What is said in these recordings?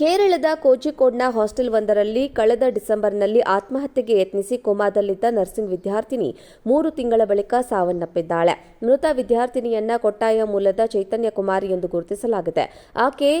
ಕೇರಳದ ಕೋಚಿಕೋಡ್ನ ಹಾಸ್ಟೆಲ್ ಒಂದರಲ್ಲಿ ಕಳೆದ ಡಿಸೆಂಬರ್ನಲ್ಲಿ ಆತ್ಮಹತ್ಯೆಗೆ ಯತ್ನಿಸಿ ಕೋಮಾದಲ್ಲಿದ್ದ ನರ್ಸಿಂಗ್ ವಿದ್ಯಾರ್ಥಿನಿ ಮೂರು ತಿಂಗಳ ಬಳಿಕ ಸಾವನ್ನಪ್ಪಿದ್ದಾಳೆ. ಮೃತ ವಿದ್ಯಾರ್ಥಿನಿಯನ್ನ ಕೊಟ್ಟಾಯ ಮೂಲದ ಚೈತನ್ಯ ಕುಮಾರಿ ಎಂದು ಗುರುತಿಸಲಾಗಿದೆ. ಆಕೆ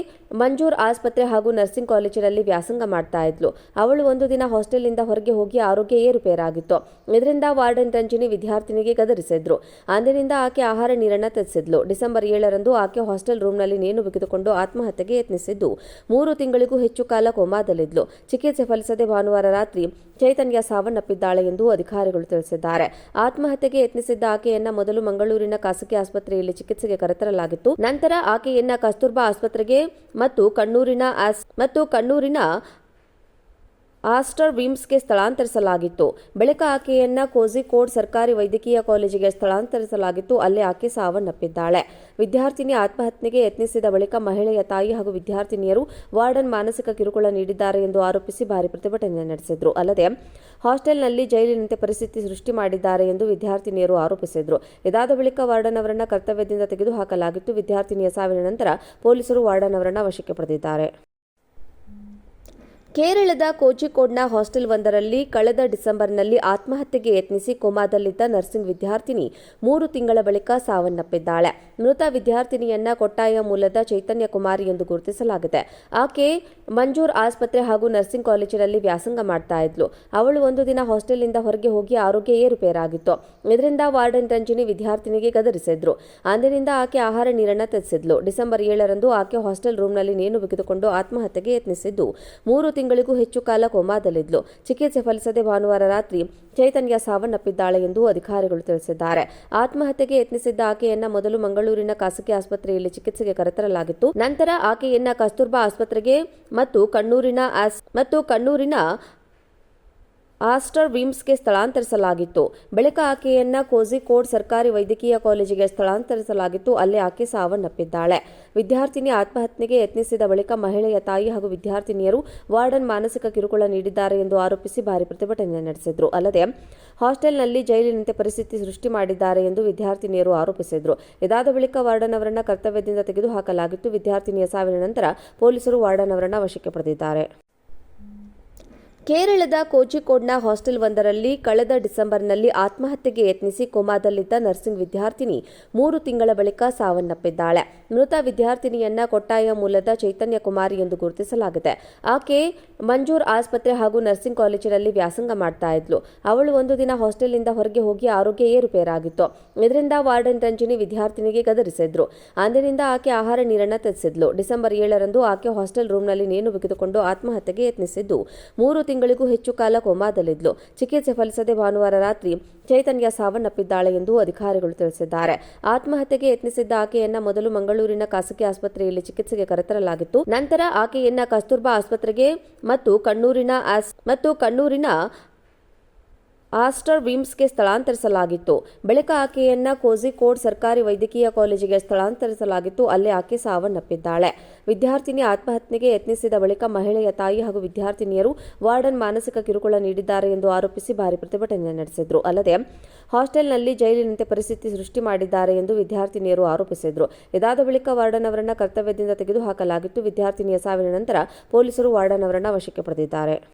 ಮಂಜೂರ್ ಆಸ್ಪತ್ರೆ ಹಾಗೂ ನರ್ಸಿಂಗ್ ಕಾಲೇಜಿನಲ್ಲಿ ವ್ಯಾಸಂಗ ಮಾಡ್ತಾ ಇದ್ಲು. ಅವಳು ಒಂದು ದಿನ ಹಾಸ್ಟೆಲ್ನಿಂದ ಹೊರಗೆ ಹೋಗಿ ಆರೋಗ್ಯ ಏರುಪೇರಾಗಿತ್ತು ಇದರಿಂದ ವಾರ್ಡನ್ ರಂಜಿನಿ ವಿದ್ಯಾರ್ಥಿನಿಗೆ ಗದರಿಸಿದ್ರು. ಅಂದಿನಿಂದ ಆಕೆ ಆಹಾರ ನೀರನ್ನ ತರಿಸಿದ್ಲು ಡಿಸೆಂಬರ್ ಏಳರಂದು ಆಕೆ ಹಾಸ್ಟೆಲ್ ರೂಮ್ನಲ್ಲಿ ನೇಣು ಬಿಗಿದುಕೊಂಡು ಆತ್ಮಹತ್ಯೆಗೆ ಯತ್ನಿಸಿದ್ದು. ಮೂರು ತಿಂಗಳಿಗೂ ಹೆಚ್ಚು ಕಾಲ ಕೋಮಾದಲ್ಲಿದ್ಲು. ಚಿಕಿತ್ಸೆ ಫಲಿಸದೆ ಭಾನುವಾರ ರಾತ್ರಿ ಚೈತನ್ಯ ಸಾವನ್ನಪ್ಪಿದ್ದಾಳೆ ಎಂದು ಅಧಿಕಾರಿಗಳು ತಿಳಿಸಿದ್ದಾರೆ. ಆತ್ಮಹತ್ಯೆಗೆ ಯತ್ನಿಸಿದ್ದ ಆಕೆಯನ್ನ ಮೊದಲು ಮಂಗಳೂರಿನ ಖಾಸಗಿ ಆಸ್ಪತ್ರೆಯಲ್ಲಿ ಚಿಕಿತ್ಸೆಗೆ ಕರೆತರಲಾಗಿತ್ತು. ನಂತರ ಆಕೆಯನ್ನ ಕಸ್ತೂರ್ಬಾ ಆಸ್ಪತ್ರೆಗೆ ಮತ್ತು ಕಣ್ಣೂರಿನ ಮತ್ತು ಕಣ್ಣೂರಿನ ಆಸ್ಟರ್ ವಿಮ್ಸ್ಗೆ ಸ್ಥಳಾಂತರಿಸಲಾಗಿತ್ತು. ಬಳಿಕ ಆಕೆಯನ್ನ ಕೋಝಿಕೋಡ್ ಸರ್ಕಾರಿ ವೈದ್ಯಕೀಯ ಕಾಲೇಜಿಗೆ ಸ್ಥಳಾಂತರಿಸಲಾಗಿತ್ತು. ಅಲ್ಲಿ ಆಕೆ ಸಾವನ್ನಪ್ಪಿದ್ದಾಳೆ. ವಿದ್ಯಾರ್ಥಿನಿ ಆತ್ಮಹತ್ಯೆಗೆ ಯತ್ನಿಸಿದ ಬಳಿಕ ಮಹಿಳೆಯ ತಾಯಿ ಹಾಗೂ ವಿದ್ಯಾರ್ಥಿನಿಯರು ವಾರ್ಡನ್ ಮಾನಸಿಕ ಕಿರುಕುಳ ನೀಡಿದ್ದಾರೆ ಎಂದು ಆರೋಪಿಸಿ ಭಾರಿ ಪ್ರತಿಭಟನೆ ನಡೆಸಿದ್ರು. ಅಲ್ಲದೆ, ಹಾಸ್ಟೆಲ್ನಲ್ಲಿ ಜೈಲಿನಂತೆ ಪರಿಸ್ಥಿತಿ ಸೃಷ್ಟಿ ಮಾಡಿದ್ದಾರೆ ಎಂದು ವಿದ್ಯಾರ್ಥಿನಿಯರು ಆರೋಪಿಸಿದ್ರು. ಇದಾದ ಬಳಿಕ ವಾರ್ಡನ್ ಅವರನ್ನ ಕರ್ತವ್ಯದಿಂದ ತೆಗೆದುಹಾಕಲಾಗಿತ್ತು. ವಿದ್ಯಾರ್ಥಿನಿಯ ಸಾವಿನ ನಂತರ ಪೊಲೀಸರು ವಾರ್ಡನ್ ಅವರನ್ನು ವಶಕ್ಕೆ ಪಡೆದಿದ್ದಾರೆ. ಕೇರಳದ ಕೋಚಿಕೋಡ್ನ ಹಾಸ್ಟೆಲ್ ಒಂದರಲ್ಲಿ ಕಳೆದ ಡಿಸೆಂಬರ್ನಲ್ಲಿ ಆತ್ಮಹತ್ಯೆಗೆ ಯತ್ನಿಸಿ ಕೋಮಾದಲ್ಲಿದ್ದ ನರ್ಸಿಂಗ್ ವಿದ್ಯಾರ್ಥಿನಿ ಮೂರು ತಿಂಗಳ ಬಳಿಕ ಸಾವನ್ನಪ್ಪಿದ್ದಾಳೆ. ಮೃತ ವಿದ್ಯಾರ್ಥಿನಿಯನ್ನ ಕೊಟ್ಟಾಯ ಮೂಲದ ಚೈತನ್ಯ ಕುಮಾರಿ ಎಂದು ಗುರುತಿಸಲಾಗಿದೆ. ಆಕೆ ಮಂಜೂರ್ ಆಸ್ಪತ್ರೆ ಹಾಗೂ ನರ್ಸಿಂಗ್ ಕಾಲೇಜಿನಲ್ಲಿ ವ್ಯಾಸಂಗ ಮಾಡ್ತಾ ಇದ್ಲು. ಅವಳು ಒಂದು ದಿನ ಹಾಸ್ಟೆಲ್ನಿಂದ ಹೊರಗೆ ಹೋಗಿ ಆರೋಗ್ಯ ಏರುಪೇರಾಗಿತ್ತು. ಇದರಿಂದ ವಾರ್ಡನ್ ರಂಜಿನಿ ವಿದ್ಯಾರ್ಥಿನಿಗೆ ಗದರಿಸಿದ್ರು. ಅಂದಿನಿಂದ ಆಕೆ ಆಹಾರ ನೀರನ್ನ ತರಿಸಿದ್ಲು ಡಿಸೆಂಬರ್ ಏಳರಂದು ಆಕೆ ಹಾಸ್ಟೆಲ್ ರೂಮ್ನಲ್ಲಿ ನೇಣು ಬಿಗಿದುಕೊಂಡು ಆತ್ಮಹತ್ಯೆಗೆ ಯತ್ನಿಸಿದ್ದು. ಮೂರು ತಿಂಗಳಿಗೂ ಹೆಚ್ಚು ಕಾಲ ಕೋಮಾದಲ್ಲಿದ್ಲು. ಚಿಕಿತ್ಸೆ ಫಲಿಸದೆ ಭಾನುವಾರ ರಾತ್ರಿ ಚೈತನ್ಯ ಸಾವನ್ನಪ್ಪಿದ್ದಾಳೆ ಎಂದು ಅಧಿಕಾರಿಗಳು ತಿಳಿಸಿದ್ದಾರೆ. ಆತ್ಮಹತ್ಯೆಗೆ ಯತ್ನಿಸಿದ್ದ ಆಕೆಯನ್ನ ಮೊದಲು ಮಂಗಳೂರಿನ ಖಾಸಗಿ ಆಸ್ಪತ್ರೆಯಲ್ಲಿ ಚಿಕಿತ್ಸೆಗೆ ಕರೆತರಲಾಗಿತ್ತು. ನಂತರ ಆಕೆಯನ್ನ ಕಸ್ತೂರ್ಬಾ ಆಸ್ಪತ್ರೆಗೆ ಮತ್ತು ಕಣ್ಣೂರಿನ ಆಸ್- ಮತ್ತು ಕಣ್ಣೂರಿನ ಆಸ್ಟರ್ ವಿಮ್ಸ್ಗೆ ಸ್ಥಳಾಂತರಿಸಲಾಗಿತ್ತು. ಬಳಿಕ ಆಕೆಯನ್ನ ಕೋಝಿಕೋಡ್ ಸರ್ಕಾರಿ ವೈದ್ಯಕೀಯ ಕಾಲೇಜಿಗೆ ಸ್ಥಳಾಂತರಿಸಲಾಗಿತ್ತು. ಅಲ್ಲಿ ಆಕೆ ಸಾವನ್ನಪ್ಪಿದ್ದಾಳೆ. ವಿದ್ಯಾರ್ಥಿನಿ ಆತ್ಮಹತ್ಯೆಗೆ ಯತ್ನಿಸಿದ ಬಳಿಕ ಮಹಿಳೆಯ ತಾಯಿ ಹಾಗೂ ವಿದ್ಯಾರ್ಥಿನಿಯರು ವಾರ್ಡನ್ ಮಾನಸಿಕ ಕಿರುಕುಳ ನೀಡಿದ್ದಾರೆ ಎಂದು ಆರೋಪಿಸಿ ಭಾರಿ ಪ್ರತಿಭಟನೆ ನಡೆಸಿದ್ರು. ಅಲ್ಲದೆ, ಹಾಸ್ಟೆಲ್ನಲ್ಲಿ ಜೈಲಿನಂತೆ ಪರಿಸ್ಥಿತಿ ಸೃಷ್ಟಿ ಮಾಡಿದ್ದಾರೆ ಎಂದು ವಿದ್ಯಾರ್ಥಿನಿಯರು ಆರೋಪಿಸಿದ್ರು. ಇದಾದ ಬಳಿಕ ವಾರ್ಡನ್ ಅವರನ್ನ ಕರ್ತವ್ಯದಿಂದ ತೆಗೆದುಹಾಕಲಾಗಿತ್ತು. ವಿದ್ಯಾರ್ಥಿನಿಯ ಸಾವಿನ ನಂತರ ಪೊಲೀಸರು ವಾರ್ಡನ್ ಅವರನ್ನ ವಶಕ್ಕೆ ಪಡೆದಿದ್ದಾರೆ. ಕೇರಳದ ಕೋಚಿಕೋಡ್ನ ಹಾಸ್ಟೆಲ್ ಒಂದರಲ್ಲಿ ಕಳೆದ ಡಿಸೆಂಬರ್ನಲ್ಲಿ ಆತ್ಮಹತ್ಯೆಗೆ ಯತ್ನಿಸಿ ಕೋಮಾದಲ್ಲಿದ್ದ ನರ್ಸಿಂಗ್ ವಿದ್ಯಾರ್ಥಿನಿ ಮೂರು ತಿಂಗಳ ಬಳಿಕ ಸಾವನ್ನಪ್ಪಿದ್ದಾಳೆ. ಮೃತ ವಿದ್ಯಾರ್ಥಿನಿಯನ್ನ ಕೊಟ್ಟಾಯ ಮೂಲದ ಚೈತನ್ಯ ಕುಮಾರಿ ಎಂದು ಗುರುತಿಸಲಾಗಿದೆ. ಆಕೆ ಮಂಜೂರ್ ಆಸ್ಪತ್ರೆ ಹಾಗೂ ನರ್ಸಿಂಗ್ ಕಾಲೇಜಿನಲ್ಲಿ ವ್ಯಾಸಂಗ ಮಾಡ್ತಾ ಇದ್ಲು. ಅವಳು ಒಂದು ದಿನ ಹಾಸ್ಟೆಲ್ನಿಂದ ಹೊರಗೆ ಹೋಗಿ ಆರೋಗ್ಯ ಏರುಪೇರಾಗಿತ್ತು ಇದರಿಂದ ವಾರ್ಡನ್ ರಂಜಿನಿ ವಿದ್ಯಾರ್ಥಿನಿಗೆ ಗದರಿಸಿದ್ರು. ಅಂದಿನಿಂದ ಆಕೆ ಆಹಾರ ನೀರನ್ನ ತರಿಸಿದ್ಲು. ಡಿಸೆಂಬರ್ ಏಳರಂದು ಆಕೆ ಹಾಸ್ಟೆಲ್ ರೂಮ್ನಲ್ಲಿ ನೇಣು ಬಿಗಿದುಕೊಂಡು ಆತ್ಮಹತ್ಯೆಗೆ ಯತ್ನಿಸಿದ್ದು. ಮೂರು ತಿಂಗಳಿಗೂ ಹೆಚ್ಚು ಕಾಲ ಕೋಮಾದಲ್ಲಿದ್ಲು. ಚಿಕಿತ್ಸೆ ಫಲಿಸದೆ ಭಾನುವಾರ ರಾತ್ರಿ ಚೈತನ್ಯ ಸಾವನ್ನಪ್ಪಿದ್ದಾಳೆ ಎಂದು ಅಧಿಕಾರಿಗಳು ತಿಳಿಸಿದ್ದಾರೆ. ಆತ್ಮಹತ್ಯೆಗೆ ಯತ್ನಿಸಿದ್ದ ಆಕೆಯನ್ನ ಮೊದಲು ಮಂಗಳೂರಿನ ಖಾಸಗಿ ಆಸ್ಪತ್ರೆಯಲ್ಲಿ ಚಿಕಿತ್ಸೆಗೆ ಕರೆತರಲಾಗಿತ್ತು. ನಂತರ ಆಕೆಯನ್ನ ಕಸ್ತೂರ್ಬಾ ಆಸ್ಪತ್ರೆಗೆ ಮತ್ತು ಕಣ್ಣೂರಿನ ಆಸ್- ಮತ್ತು ಕಣ್ಣೂರಿನ ಆಸ್ಟರ್ ವಿಮ್ಸ್ಗೆ ಸ್ಥಳಾಂತರಿಸಲಾಗಿತ್ತು. ಬಳಿಕ ಆಕೆಯನ್ನ ಕೋಝಿಕೋಡ್ ಸರ್ಕಾರಿ ವೈದ್ಯಕೀಯ ಕಾಲೇಜಿಗೆ ಸ್ಥಳಾಂತರಿಸಲಾಗಿತ್ತು. ಅಲ್ಲಿ ಆಕೆ ಸಾವನ್ನಪ್ಪಿದ್ದಾಳೆ. ವಿದ್ಯಾರ್ಥಿನಿ ಆತ್ಮಹತ್ಯೆಗೆ ಯತ್ನಿಸಿದ ಬಳಿಕ ಮಹಿಳೆಯ ತಾಯಿ ಹಾಗೂ ವಿದ್ಯಾರ್ಥಿನಿಯರು ವಾರ್ಡನ್ ಮಾನಸಿಕ ಕಿರುಕುಳ ನೀಡಿದ್ದಾರೆ ಎಂದು ಆರೋಪಿಸಿ ಭಾರಿ ಪ್ರತಿಭಟನೆ ನಡೆಸಿದ್ರು. ಅಲ್ಲದೆ, ಹಾಸ್ಟೆಲ್ನಲ್ಲಿ ಜೈಲಿನಂತೆ ಪರಿಸ್ಥಿತಿ ಸೃಷ್ಟಿ ಮಾಡಿದ್ದಾರೆ ಎಂದು ವಿದ್ಯಾರ್ಥಿನಿಯರು ಆರೋಪಿಸಿದ್ರು. ಇದಾದ ಬಳಿಕ ವಾರ್ಡನ್ ಅವರನ್ನು ಕರ್ತವ್ಯದಿಂದ ತೆಗೆದುಹಾಕಲಾಗಿತ್ತು. ವಿದ್ಯಾರ್ಥಿನಿಯ ಸಾವಿನ ನಂತರ ಪೊಲೀಸರು ವಾರ್ಡನ್ ಅವರನ್ನು ವಶಕ್ಕೆ ಪಡೆದಿದ್ದಾರೆ.